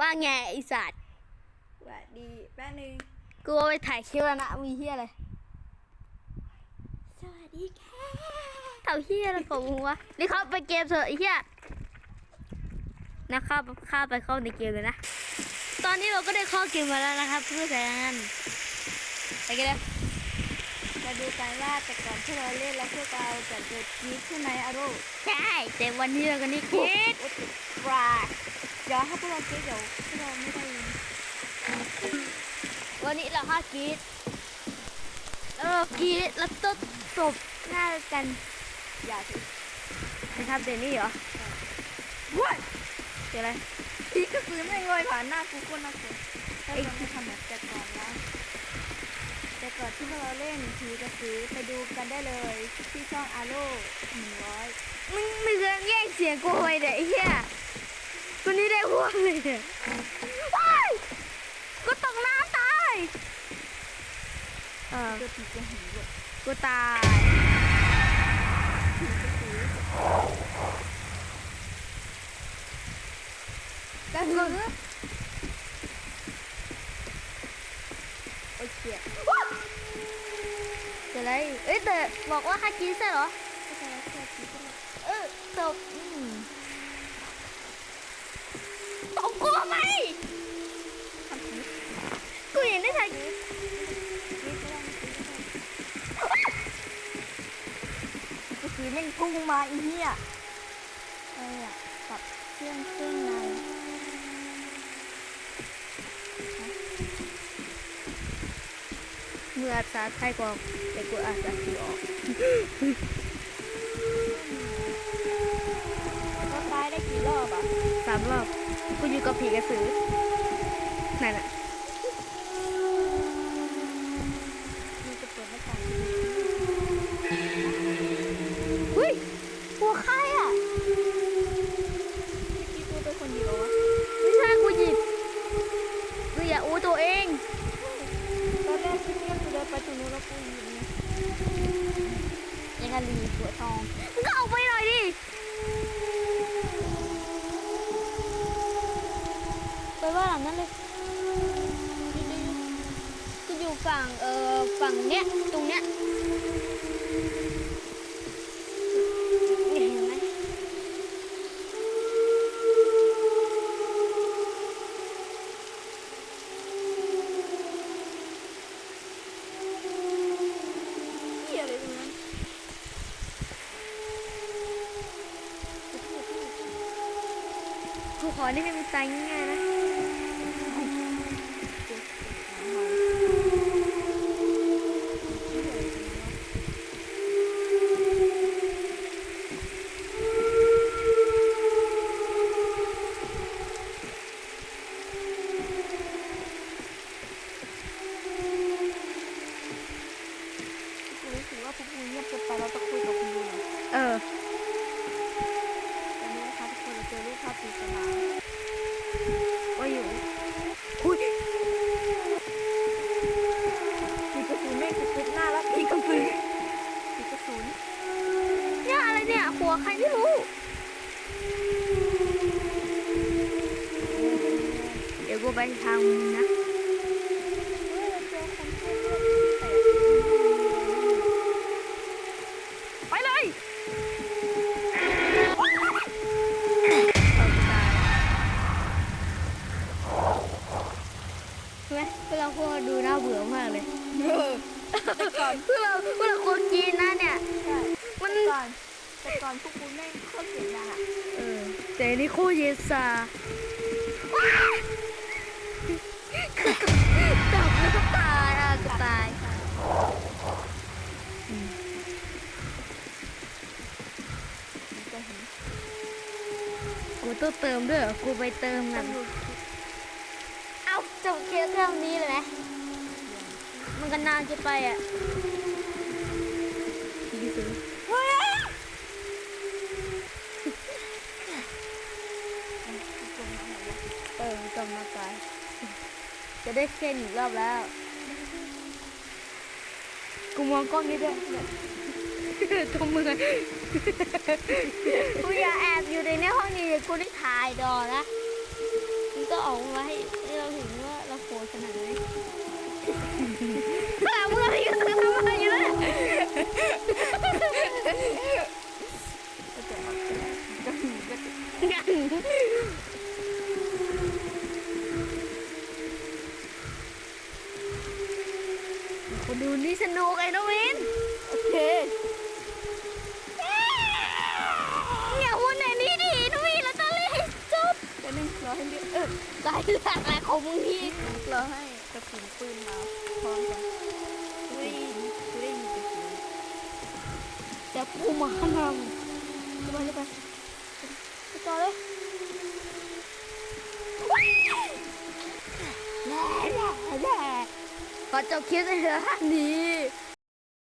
ว่าไงไอสัตว์สวัสดีแป๊บนึงกูเอาไปถ่ายคลิปแล้วนะมีเฮียอะไรสวัสดีค่ะเท่าเฮียอะไรของมึงวะนี่เข้าไปเกมเถอะไอ้เฮียนะเข้าเข้าไปเข้าในเกมเลยนะ ตอนนี้เราก็ได้เข้าเกมมาแล้วนะครับเพื่อนไปกันเลยมาดูกันว่าแต่ก่อนที่เราเล่นแล้วพวกเราจะเกิดกรีดใช่ไหมอารุใช่แต่วันนี้เราก็นี่คิดโอ้ติดปลาเดี๋ยวถ้าพวกเรากรีดเดี๋ยวพวกเราไม่ได้ยินวันนี้เราห้ากรีดเออกรีดแล้วต้นตบหน้ากัน อย่าสินะครับเดนนี่เหรอว้ายเดี๋ยวอะไรพี่ก็ซื้อไม่งอยผ่านหน้ากูก็น่ากลัวถ้าเราไม่ทำแบบแต่ก่อนแล้วแต่ก่อนที่พวกเราเล่นผีกระสือไปดูกันได้เลย ที่ช่องอาโร่หนึ่งร้อยมึงมึงเรื่องแย่งเสียงกูไปเด็กไอ้เหี้ย ตัวนี้ได้หัวเลยเนี่ยว้ายกูตกน้ำตายเออเจอผีกระหือเลยกูตายผีกระสือกระสือโอ้ยเชี่ยเดี๋ยวอะไรเอ้ยแต่บอกว่าห้ากรีดใช่เหรอไม่ใช่แล้วแค่ผีกระสือเออตบ กระสือแม่งพุ่งมาอีเหี้ยอะไรอะปรับเครื่องเครื่องในเมื่อภาษาไทยกว่าแต่กูอาจจะสีออกก็ตายได้กี่รอบอะสามรอบ กูอยู่กับผีกระสือนั่นน่ะ ลีหัวทองมึงก็ออกไปหน่อยดิไปว่าหลังนั้นเลยกูอยู่ฝั่งเอ่อฝั่งเนี้ยตรงเนี้ย ขอได้ให้มันตายง่ายๆนะ ว่าอยู่อุ้ยผีกระสือแม่งจะปิดหน้าแล้วผีกระสือผีกระสือเนี่ยอะไรเนี่ยหัวใครไม่รู้เดี๋ยวกูไปทางมึงนะ ไหมเวลาพวกเราดูน่าเบื่อมากเลยเออแต่ก่อนพวกเราพวกเราควรกินนะเนี่ยใช่มันแต่ก่อนแต่ก่อนพวกกูแม่งโคตรเสียงดังอะเออแต่อันนี่โคตรเยสาจับแล้วก็ตายอะก็ตายอืมจะเห็นกูต้องเติมด้วยเหรอกูไปเติมกันตำรวจเอา จบเคสเรื่องนี้เลยไหมมันก็นานจะไปอะผีซื้อเฮ้ยเออจำมาตายจะได้เคนอีกรอบแล้ว กูมองกล้องนี้ด้วยเนี่ยตรงมือกูอย่าแอบอยู่ในในห้องนี้เดี๋ยวกูได้ถ่ายดอนะ ก็ออกมาให้เราเห็นว่าเราโหดขนาดไหนขนาเมื่อไก็ซื้อทำไรอยู่แล้วคนดูนี่สนุกไอ้นวินโอเค อให้เลือดเออตายหลักอะไรของมึงพี่รอให้กระสุนปืนมาพร้อมกันกูได้ยินกูได้ยินกระสุนจะพูมาขนำไปเลยไปไปต่อเลยขอจบคลิปในเรื่องนี้